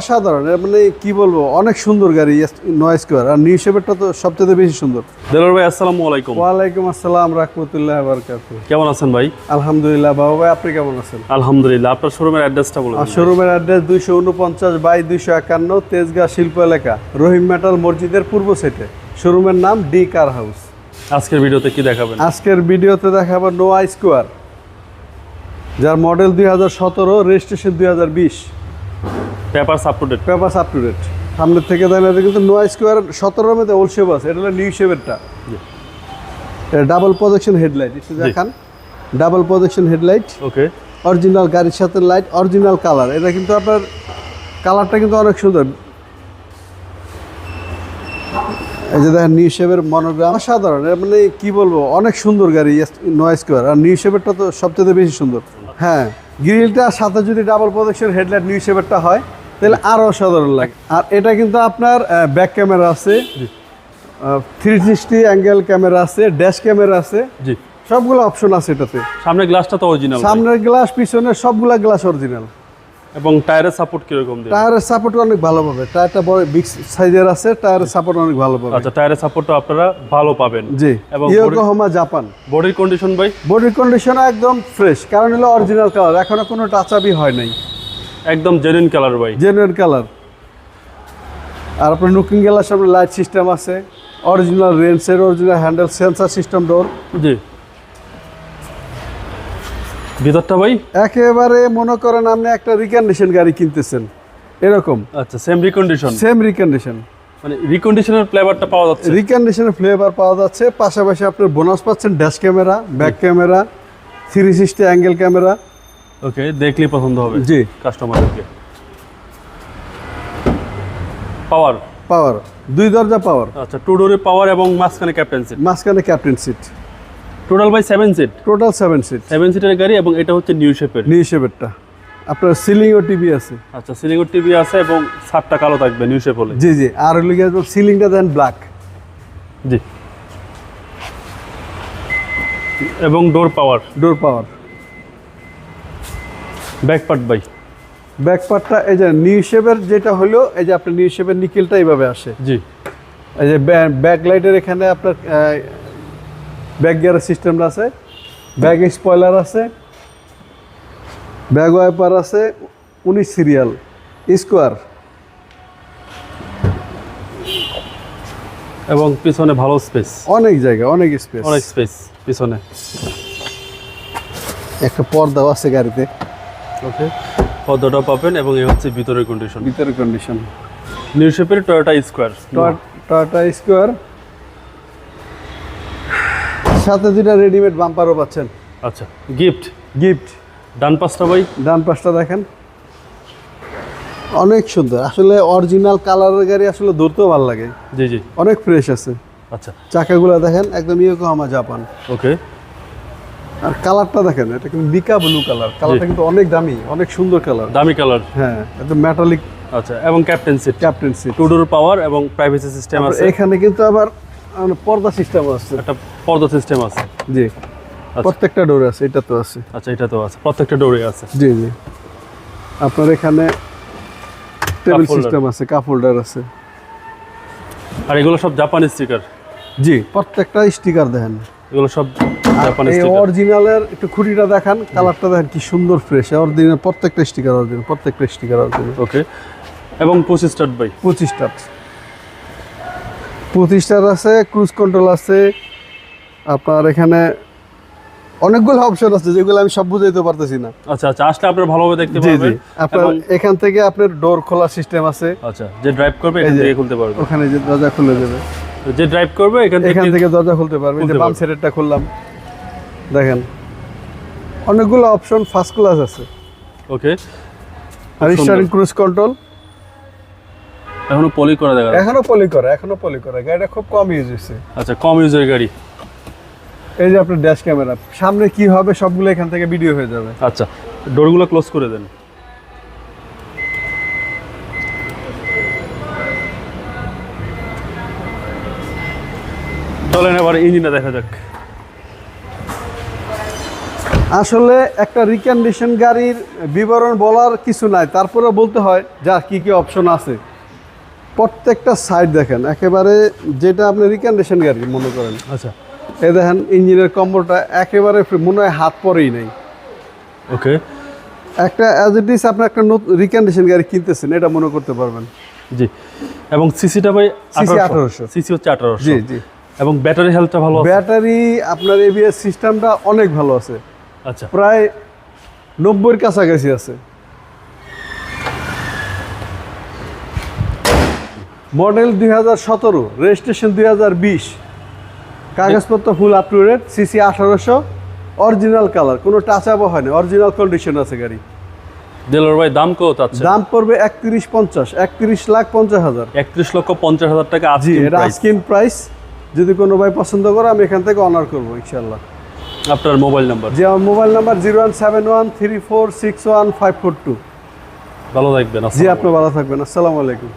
অসাধারণ। মানে কি বলব অনেক সুন্দর গাড়ি নয় স্কোয়ার আর নিউ শেপেরটা তো সবচেয়ে বেশি সুন্দর। দেলোর ভাই আসসালামু আলাইকুম। ওয়ালাইকুম আসসালাম রহমতুল্লাহ বারকাত কেমন আছেন ভাই? আলহামদুলিল্লাহ বাবা ভাই আপনি কেমন আছেন? আলহামদুলিল্লাহ আপনার শোরুমের অ্যাড্রেসটা বলুন শোরুমের অ্যাড্রেস দুইশো উনপঞ্চাশ বাই দুইশো একান্ন তেজগাঁ শিল্প এলাকা রহিম মেটাল মসজিদের পূর্ব সাইডে। শোরুমের নাম ডি কার হাউস আজকের ভিডিওতে কি দেখাবেন? আজকের ভিডিওতে দেখাবো নোয়া স্কোয়ার যার মডেল দুই হাজার সতেরো রেজিস্ট্রেশন দুই হাজার বিশ। Paper up to date paper up to date সামনের থেকে দেয় না এটা কিন্তু নোয়া স্কোয়ার সতেরোর মধ্যে ওল্ড শেপ আছে। এটা হলো নিউ শেপেরটা ডাবল প্রজেকশন হেডলাইট একটু দেখান। Double projection headlight okay. Original গাড়ির সাথে লাইট অরিজিনাল কালার এটা কিন্তু আপনার কালারটা কিন্তু অনেক সুন্দর। এই যে দেখেন নিউ শেপের মনোগ্রাম সাধারণ মানে কি বলব? অনেক সুন্দর গাড়ি নয় স্কোয়ার আর নিউ শেপেরটা তো সবচেয়ে বেশি সুন্দর। হ্যাঁ। গ্রিলটার সাথে যদি ডাবল প্রজেকশন হেডলাইট নিউ শেপেরটা হয় তাহলে আরও সাধারণ লাগে। আর এটা কিন্তু আপনার ব্যাক ক্যামেরা আছে। থ্রি সিক্সটি অ্যাঙ্গেল ক্যামেরা আছে ড্যাশ ক্যামেরা আছে। জি। সবগুলো অপশন আছে এটাতে। সামনের গ্লাসটা তো অরিজিনাল সামনের গ্লাস পিছনের সবগুলা গ্লাস অরিজিনাল এবং টায়ারের সাপোর্ট কীরকম দেবে? টায়ারের সাপোর্ট অনেক ভালো পাবে। টায়ারটা বড় বিগ সাইজের আছে টায়ারের সাপোর্ট অনেক ভালো পাবে। আচ্ছা টায়ারের সাপোর্টটা আপনারা ভালো পাবেন। জি। এবং ইয়োকোহামা জাপান বডির কন্ডিশন ভাই? বডির কন্ডিশন একদম ফ্রেশ কারণ হলো অরিজিনাল কালার এখনও কোনো টাচ আপই হয় নাই। একদম জেনুইন কালার ভাই। জেনুইন কালার আর আপনার লুকিং গ্লাস আপনার লাইট সিস্টেম আছে original রেন্সের original handle sensor system door জি। ভিতরটা ভাই? একেবারে মনে করেন আপনি একটা রিকন্ডিশন গাড়ি কিনতেছেন। এরকম। আচ্ছা সেম রিকন্ডিশন সেম রিকন্ডিশন মানে রিকন্ডিশনের ফ্লেভারটা পাওয়া যাচ্ছে? রিকন্ডিশনের ফ্লেভার পাওয়া যাচ্ছে পাশাপাশি আপনার বোনাস পাচ্ছেন dash camera back camera three sixty angle camera okay দেখলেই পছন্দ হবে জি। কাস্টমারদেরকে পাওয়ার পাওয়ার দুই দরজা পাওয়ার আচ্ছা টু ডোরে পাওয়ার এবং মাঝখানে ক্যাপ্টেন সিট মাঝখানে captain seat total by seven seat total seven seat seven সিটের গাড়ি এবং এটা হচ্ছে নিউ শেপের নিউ শেপেরটা আপনার সিলিং ও টিভি আছে। আচ্ছা সিলিং ও টিভি আছে এবং সাতটা কালো থাকবে নিউ শেপ হলে। জি জি। আর হলো গিয়ে সিলিংটা দেন ব্ল্যাক জি। এবং door power door power back part by back পার্টটা এই যে নিউ শেপের যেটা হলো এই যে আপনার নিউ শেপের নিকেলটা এইভাবে আসে। জি। এই যে ব্যাক লাইটের এখানে আপনার ব্যাক গিয়ারের সিস্টেম আছে ব্যাক স্পয়লার আছে ব্যাক ওয়াইপার আছে উনিশ সিরিয়াল স্কোয়ার এবং পিছনে ভালো স্পেস অনেক জায়গা অনেক স্পেস অনেক স্পেস পিছনে। একটা পর্দাও আছে গাড়িতে। ওকে পদ্মটা পাবেন এবং এই হচ্ছে ভিতরের কন্ডিশন ভিতরের কন্ডিশন নিউ শেপের টয়োটা স্কোয়ার টয়টা স্কোয়ার সাথে দুটা রেডিমেড বাম্পারও পাচ্ছেন। আচ্ছা গিফট গিফট ডান পাঁচটা বাই ডান পাশটা দেখেন। অনেক সুন্দর। আসলে অরিজিনাল কালারের গাড়ি আসলে ধরতেও ভালো লাগে। জি জি। অনেক ফ্রেশ আছে। আচ্ছা। চাকাগুলো দেখেন একদম ইয়োকোহামা জাপান ওকে। আর কালারটা দেখেন এটা কিন্তু বিকা ব্লু কালার কালারটা কিন্তু অনেক দামি অনেক সুন্দর কালার দামি কালার হ্যাঁ একদম মেটালিক আচ্ছা এবং captain seat captain seat two door power এবং প্রাইভেসি সিস্টেম আছে। এখানে কিন্তু আবার পর্দা সিস্টেম আছে। একটা পর্দা সিস্টেম আছে। জি। প্রত্যেকটা ডোর আছে এটা তো আছে। আচ্ছা এটা তো আছে। প্রত্যেকটা ডোরে আছে। জি জি। আপনার এখানে টেবিল সিস্টেম আছে কাপ হোল্ডার আছে। আর এগুলো সব জাপানি স্টিকার জি প্রত্যেকটা স্টিকার দেখেন। এগুলো সব জাপানি স্টিকার অরিজিনালের একটু খুঁটিটা দেখান কালারটা দেখেন কি সুন্দর ফ্রেশ অরিজিনাল প্রত্যেকটা স্টিকার অরিজিনাল প্রত্যেকটা স্টিকার অরিজিনাল ওকে এবং পঁচিশ স্টার্ট বাই পঁচিশটা পঁচিশটার আছে ক্রুজ কন্ট্রোল আছে আপনার এখানে অনেকগুলো অপশন আছে যেগুলো আমি সব বুঝাইতে পারতেছি না। আচ্ছা আচ্ছা আসলে আপনারা ভালোভাবে দেখতে পারবেন। আপনার এখান থেকে আপনার ডোর খোলা সিস্টেম আছে। আচ্ছা যে ড্রাইভ করবে এখান। থেকে খুলতে পারবে। ওখানে যে দরজা খুলে দেবে। যে ড্রাইভ করবে এখান থেকে এখান থেকে দরজা খুলতে পারবে। এই যে বাম। সাইডেরটা খুললাম। দেখেন অনেকগুলো অপশন ফার্স্ট ক্লাস আছে। ওকে আর। স্টারিং ক্রুজ কন্ট্রোল এখনও পলি করা দেখা এখনও পলি করা এখনও পলি করা। গাড়িটা খুব কম ইউজ হয়েছে। আচ্ছা কম ইউজের গাড়ি। এই যে আপনার ড্যাশ ক্যামেরা সামনে কি হবে সবগুলো এখান থেকে ভিডিও হয়ে যাবে। আচ্ছা ডোরগুলো ক্লোজ করে দেন। চলেন এবার ইঞ্জিনটা দেখা যাক। আসলে একটা রিকন্ডিশন গাড়ির বিবরণ বলার কিছু নাই তারপরে বলতে হয় যা কি কি অপশন আছে। প্রত্যেকটা সাইড দেখেন একেবারে যেটা আপনি রিকন্ডিশন গাড়ি মনে করেন। আচ্ছা। এ দেখেন ইঞ্জিনের কম্বলটা একেবারে মনে হয় হাত পরেই নেই। ওকে। একটা অ্যাজ ইট ইস আপনি একটা নতুন রিকন্ডিশন গাড়ি কিনতেছেন এটা মনে করতে পারবেন। জি। এবং সিসিটা ভাই CC আঠারোশো। সিসি হচ্ছে আঠারোশো। জি জি। এবং ব্যাটারি হেলথটা ভালো ব্যাটারি আপনার এবিএস সিস্টেমটা অনেক ভালো আছে। আচ্ছা। প্রায় নব্বইয়ের কাছাকাছি আছে। মডেল দুই হাজার সতেরো রেজিস্ট্রেশন দুই হাজার বিশ। কাগজপত্র full up to date CC আঠারোশো অরিজিনাল কালার কোনো টাচ আপও হয়নি অরিজিনাল কন্ডিশন আছে গাড়ি। দেলোর ভাই দাম কত আছে? দাম পড়বে একত্রিশ পঞ্চাশ একত্রিশ লাখ পঞ্চাশ হাজার। একত্রিশ লক্ষ পঞ্চাশ হাজার টাকা জি আজকে এটা আস্কিন প্রাইস যদি কোনো ভাই পছন্দ করে আমি এখান থেকে অনার করব ইনশাল্লাহ আপনার মোবাইল নাম্বার যে আমার mobile number zero one seven one three four six one five four two ভালো থাকবেন জি আপনি ভালো থাকবেন আসসালামু আলাইকুম।